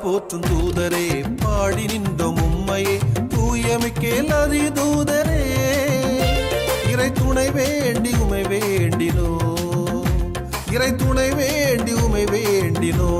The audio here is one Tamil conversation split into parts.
போற்றும் தூதரே பாடி நின்றோம் உம்மையே தூயமிக்கேல் அதி தூதரே. இறை துணை வேண்டி உமை வேண்டினோ இறை துணை வேண்டி உமை வேண்டினோ.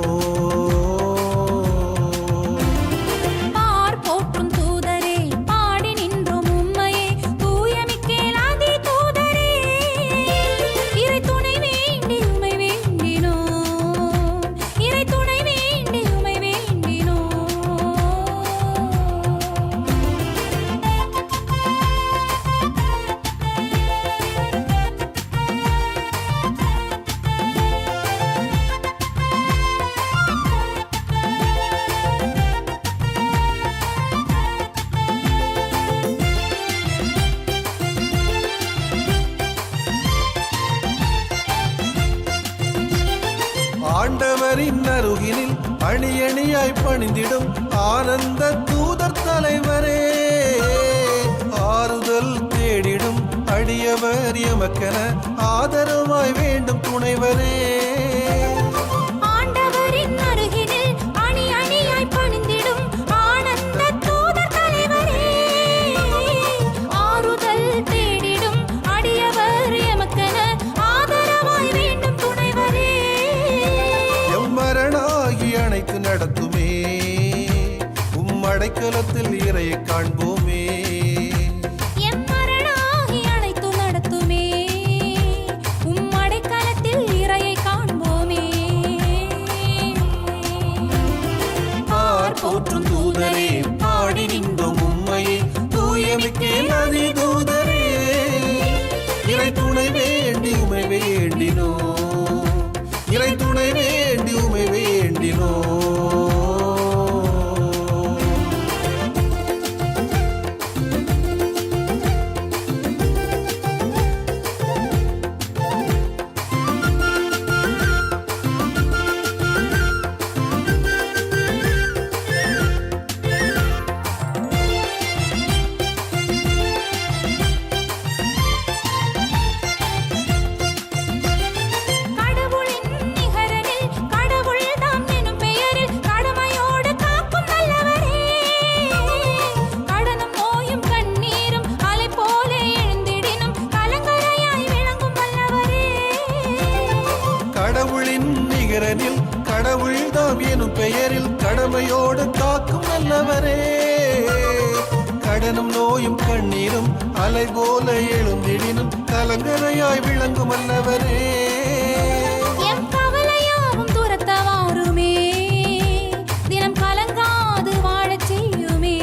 ஆண்டவரின் அருகினில் அணியணியாய் பணிந்திடும் ஆனந்த தூதர் தலைவரே. ஆறுதல் தேடிடும் அடியவர் எமக்கென ஆதரவாய் வேண்டும் துணைவரே. போற்றும் தூதரே பாடி நின்றோம் உண்மையே தூயமிக்கே நதி தூதரே இறை துணை வேண்டி உமை வேண்டினோ கடவுளின் நிகரனில் கடவுள் தாம் எனும் பெயரில் கடமையோடு காக்கும் நல்லவரே. கடனும் நோயும் கண்ணீரும் அலை போல எழுந்திடினும் கலங்கரையாய் விளங்கும் அல்லவரே எம் கவலையாவும் துரத்த வாருமே தினம் கலங்காது வாழச் செய்யுமே.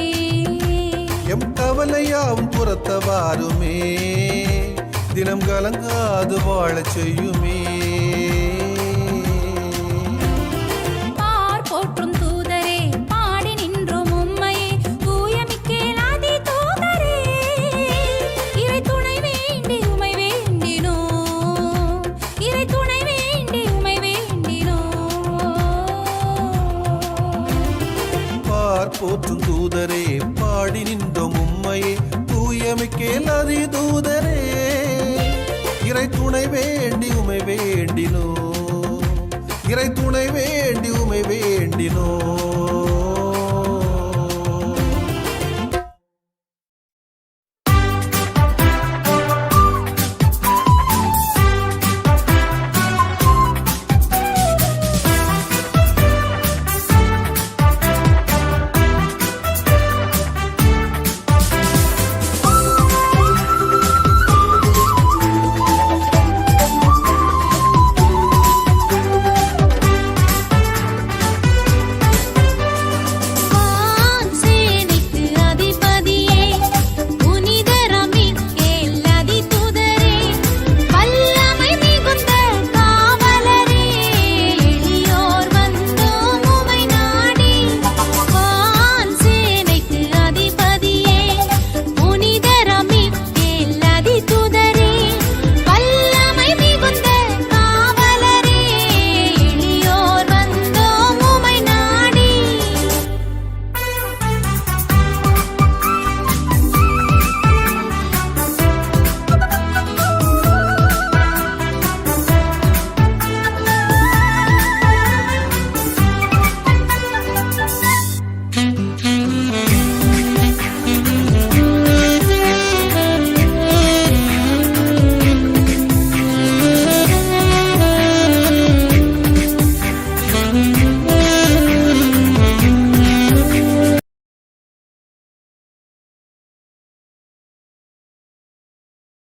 எம் கவலையாவும் புறத்தவாருமே தினம் கலங்காது வாழச் செய்யுமே. தூயமிக்கேல் அதி தூதரே. இறை துணை வேண்டி உமை வேண்டினோ. இறை துணை வேண்டி உமை வேண்டினோ.